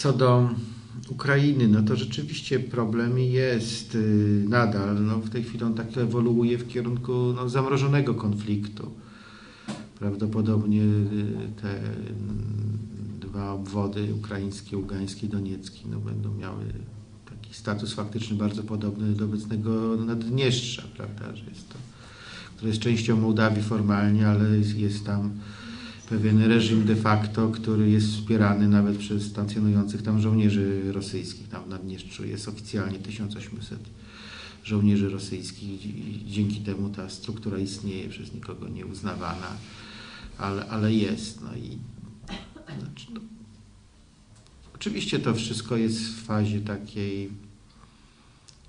Co do Ukrainy, no to rzeczywiście problem jest y, nadal. No w tej chwili on tak ewoluuje w kierunku no, zamrożonego konfliktu. Prawdopodobnie y, te mm, dwa obwody, ukraiński, ługański, doniecki, no, będą miały taki status faktyczny bardzo podobny do obecnego Naddniestrza, prawda, że jest to, które jest częścią Mołdawii formalnie, ale jest, jest tam pewien reżim de facto, który jest wspierany nawet przez stacjonujących tam żołnierzy rosyjskich. Tam w Naddniestrzu jest oficjalnie 1800 żołnierzy rosyjskich dzięki temu ta struktura istnieje, przez nikogo nie uznawana, ale, ale jest. No i znaczy, no, oczywiście to wszystko jest w fazie takiej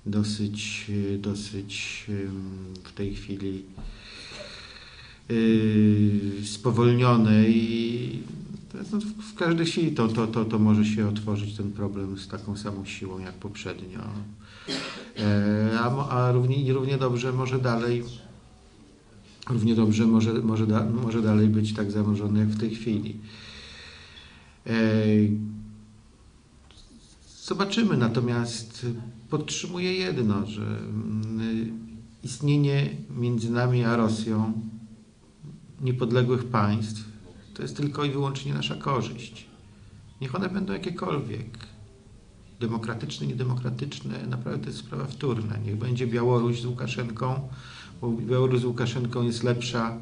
dosyć, dosyć w tej chwili yy, spowolnione i no, w każdej chwili to, to, to, to może się otworzyć ten problem z taką samą siłą jak poprzednio. E, a, a równie, równie dobrze może dalej równie dobrze może, może, da, może dalej być tak zamrożony jak w tej chwili. E, zobaczymy, natomiast podtrzymuję jedno, że mm, istnienie między nami a Rosją niepodległych państw to jest tylko i wyłącznie nasza korzyść. Niech one będą jakiekolwiek. Demokratyczne, niedemokratyczne, naprawdę to jest sprawa wtórna. Niech będzie Białoruś z Łukaszenką, bo Białoruś z Łukaszenką jest lepsza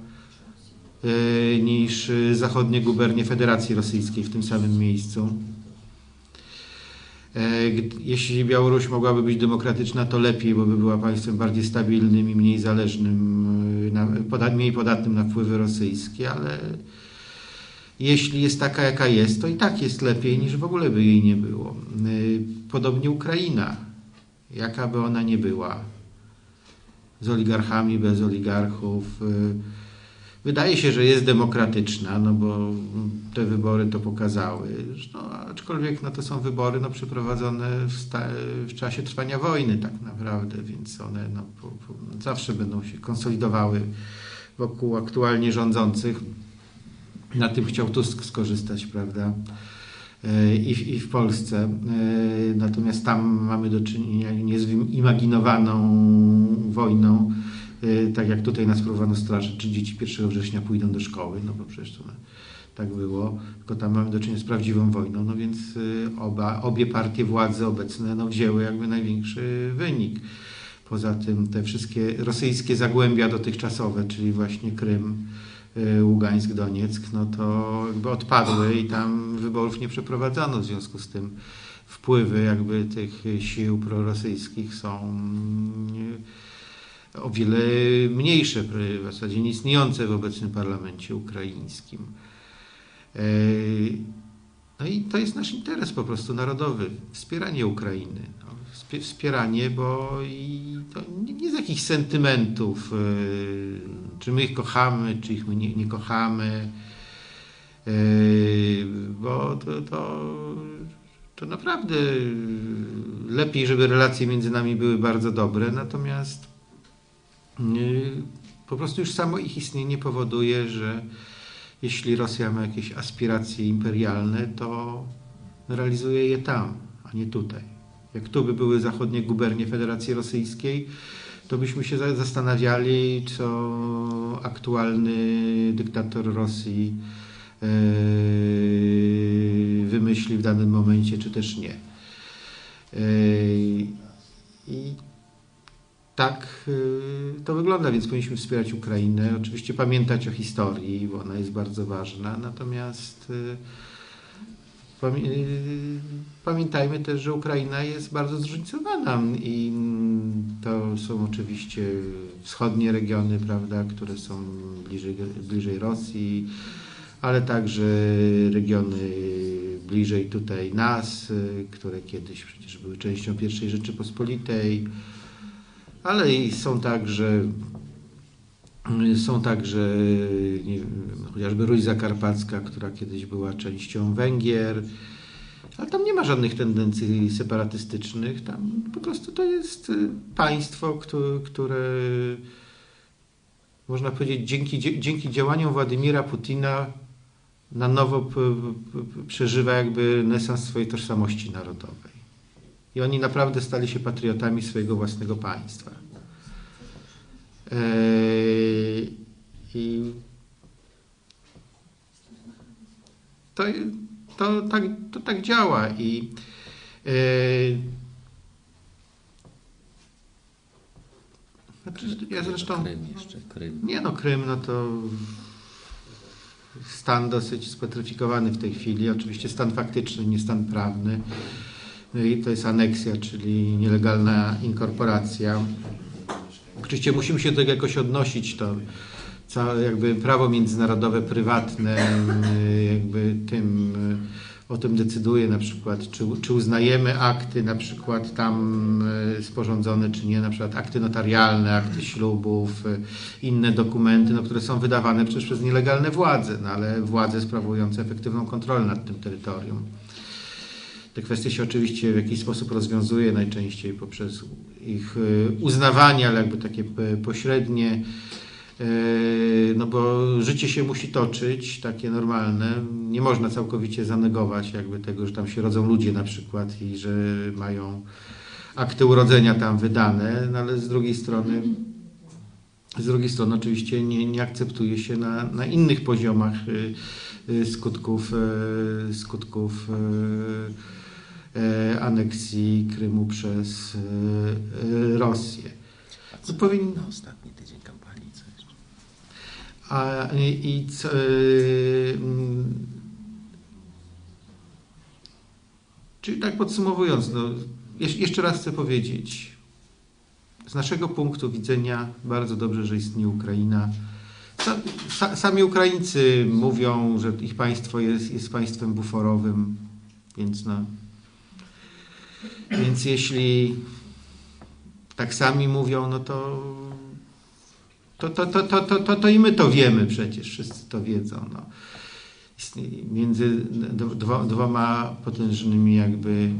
e, niż zachodnie gubernie Federacji Rosyjskiej w tym samym miejscu. E, jeśli Białoruś mogłaby być demokratyczna, to lepiej, bo by była państwem bardziej stabilnym i mniej zależnym, na, mniej podatnym na wpływy rosyjskie, ale jeśli jest taka, jaka jest, to i tak jest lepiej, niż w ogóle by jej nie było. E, podobnie Ukraina, jaka by ona nie była, z oligarchami, bez oligarchów, Wydaje się, że jest demokratyczna, no bo te wybory to pokazały. No, aczkolwiek no, to są wybory no, przeprowadzone w, w czasie trwania wojny tak naprawdę, więc one no, po, po, zawsze będą się konsolidowały wokół aktualnie rządzących. Na tym chciał Tusk skorzystać, prawda? E, I w, I w Polsce. E, natomiast tam mamy do czynienia nie z wyimaginowaną wojną, Y, tak jak tutaj nas próbowano straszyć, czy dzieci 1 września pójdą do szkoły, no bo przecież to tak było, tylko tam mamy do czynienia z prawdziwą wojną, no więc y, oba, obie partie władze obecne no, wzięły jakby największy wynik. Poza tym te wszystkie rosyjskie zagłębia dotychczasowe, czyli właśnie Krym, y, Ługańsk, Donieck, no to jakby odpadły i tam wyborów nie przeprowadzono. W związku z tym wpływy jakby tych sił prorosyjskich są o wiele mniejsze, w zasadzie nieistniejące w obecnym parlamencie ukraińskim. E, no i to jest nasz interes po prostu narodowy, wspieranie Ukrainy. No, wspieranie, bo to nie z jakichś sentymentów, e, czy my ich kochamy, czy ich my nie, nie kochamy, e, bo to, to, to naprawdę lepiej, żeby relacje między nami były bardzo dobre, natomiast po prostu już samo ich istnienie powoduje, że jeśli Rosja ma jakieś aspiracje imperialne, to realizuje je tam, a nie tutaj. Jak tu by były zachodnie gubernie Federacji Rosyjskiej, to byśmy się zastanawiali, co aktualny dyktator Rosji e, wymyśli w danym momencie, czy też nie. E, I tak y, to wygląda, więc powinniśmy wspierać Ukrainę. Oczywiście pamiętać o historii, bo ona jest bardzo ważna. Natomiast y, y, pamiętajmy też, że Ukraina jest bardzo zróżnicowana i to są oczywiście wschodnie regiony, prawda, które są bliżej, bliżej Rosji, ale także regiony bliżej tutaj nas, które kiedyś przecież były częścią I Rzeczypospolitej ale i są także są także chociażby Ruś Zakarpacka, która kiedyś była częścią Węgier, ale tam nie ma żadnych tendencji separatystycznych. Tam po prostu to jest państwo, które, można powiedzieć dzięki, dzięki działaniom Władimira Putina na nowo przeżywa jakby nesans swojej tożsamości narodowej. I oni naprawdę stali się patriotami swojego własnego państwa. I to, to, tak, to tak działa. I znaczy, ja zresztą. Krym jeszcze, Krym. Nie no, Krym, no to stan dosyć spetryfikowany w tej chwili. Oczywiście stan faktyczny, nie stan prawny. No i to jest aneksja, czyli nielegalna inkorporacja. Oczywiście musimy się do tego jakoś odnosić, to całe jakby prawo międzynarodowe, prywatne, jakby tym o tym decyduje na przykład, czy, czy uznajemy akty na przykład tam sporządzone, czy nie, na przykład akty notarialne, akty ślubów, inne dokumenty, no, które są wydawane przecież przez nielegalne władze, no, ale władze sprawujące efektywną kontrolę nad tym terytorium. Te kwestie się oczywiście w jakiś sposób rozwiązuje, najczęściej poprzez ich uznawanie, ale jakby takie pośrednie, no bo życie się musi toczyć, takie normalne. Nie można całkowicie zanegować jakby tego, że tam się rodzą ludzie na przykład i że mają akty urodzenia tam wydane, no ale z drugiej strony z drugiej strony oczywiście nie, nie akceptuje się na, na innych poziomach skutków, skutków aneksji Krymu przez Rosję. A co No powin- na ostatni tydzień kampanii? Co jeszcze? A, i, i co, y, mm, czyli tak podsumowując, no, jeszcze raz chcę powiedzieć, z naszego punktu widzenia bardzo dobrze, że istnieje Ukraina. Sa, sami Ukraińcy mówią, że ich państwo jest, jest państwem buforowym, więc no. Więc jeśli tak sami mówią, no to to, to, to, to, to, to, to i my to wiemy przecież, wszyscy to wiedzą. No. Między dwo, dwoma potężnymi jakby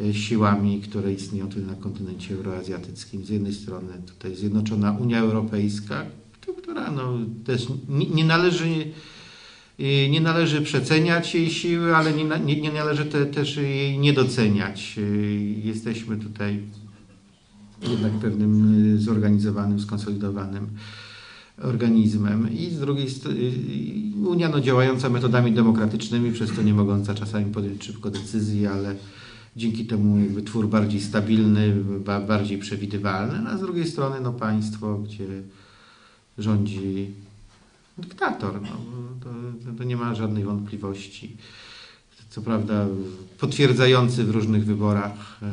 e, siłami, które istnieją tutaj na kontynencie euroazjatyckim. Z jednej strony tutaj Zjednoczona Unia Europejska, która no, też nie, należy nie należy przeceniać jej siły, ale nie, nie, nie należy te, też jej nie doceniać. E, Jesteśmy tutaj jednak pewnym y, zorganizowanym, skonsolidowanym organizmem i z drugiej strony Unia no, działająca metodami demokratycznymi, przez to nie mogąca czasami podjąć szybko decyzji, ale dzięki temu twór bardziej stabilny, ba, bardziej przewidywalny, no, a z drugiej strony no, państwo, gdzie rządzi dyktator. No, to, nie ma żadnej wątpliwości. Co prawda potwierdzający w różnych wyborach e,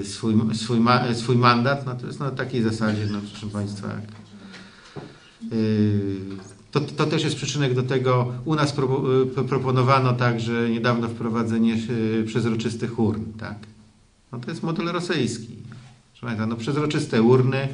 e, swój, swój, swój mandat, natomiast na takiej zasadzie, no proszę Państwa, e, to, to też jest przyczynek do tego, u nas pro, proponowano także niedawno wprowadzenie przezroczystych urn, tak? No to jest model rosyjski. Proszę Państwa, no przezroczyste urny,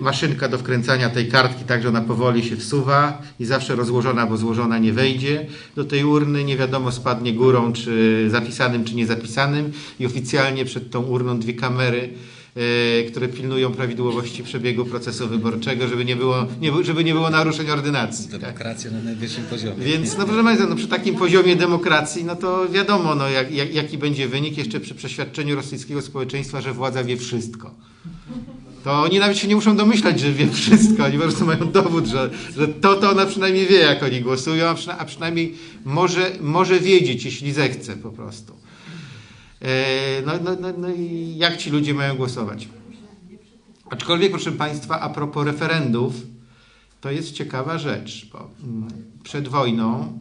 maszynka do wkręcania tej kartki, tak że ona powoli się wsuwa i zawsze rozłożona, bo złożona nie wejdzie do tej urny, nie wiadomo spadnie górą, czy zapisanym, czy niezapisanym i oficjalnie przed tą urną dwie kamery, yy, które pilnują prawidłowości przebiegu procesu wyborczego, żeby nie było, nie, żeby nie było naruszeń ordynacji. Tak? Demokracja na najwyższym poziomie. Więc no proszę Państwa, no, przy takim poziomie demokracji, no to wiadomo, no, jak, jak, jaki będzie wynik jeszcze przy przeświadczeniu rosyjskiego społeczeństwa, że władza wie wszystko. To oni nawet się nie muszą domyślać, że wie wszystko. Oni po prostu mają dowód, że, że to, to ona przynajmniej wie, jak oni głosują, a, a przynajmniej może, może wiedzieć, jeśli zechce po prostu. E, No, no, no, no i jak ci ludzie mają głosować? Aczkolwiek, proszę Państwa, a propos referendów, to jest ciekawa rzecz, bo mm, przed wojną,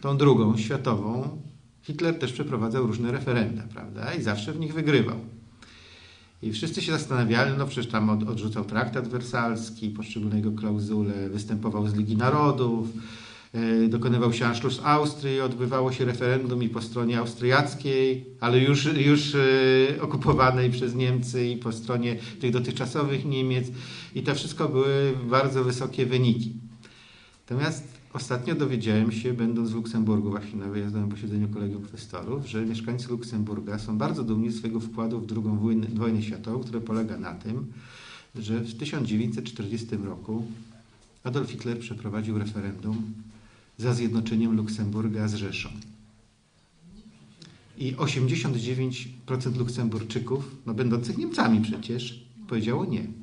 tą drugą, światową, Hitler też przeprowadzał różne referenda, prawda? I zawsze w nich wygrywał. I wszyscy się zastanawiali, no przecież tam od, odrzucał traktat wersalski, poszczególne jego klauzule, występował z Ligi Narodów, e, dokonywał się Anschluss Austrii, odbywało się referendum i po stronie austriackiej, ale już, już e, okupowanej przez Niemcy i po stronie tych dotychczasowych Niemiec. I to wszystko były bardzo wysokie wyniki. Natomiast ostatnio dowiedziałem się, będąc w Luksemburgu właśnie na wyjazdowym posiedzeniu Kolegium Kwestorów, że mieszkańcy Luksemburga są bardzo dumni swojego wkładu w II wojnę, wojnę światową, który polega na tym, że w 1940 roku Adolf Hitler przeprowadził referendum za zjednoczeniem Luksemburga z Rzeszą. I 89% Luksemburczyków, no będących Niemcami przecież, powiedziało nie.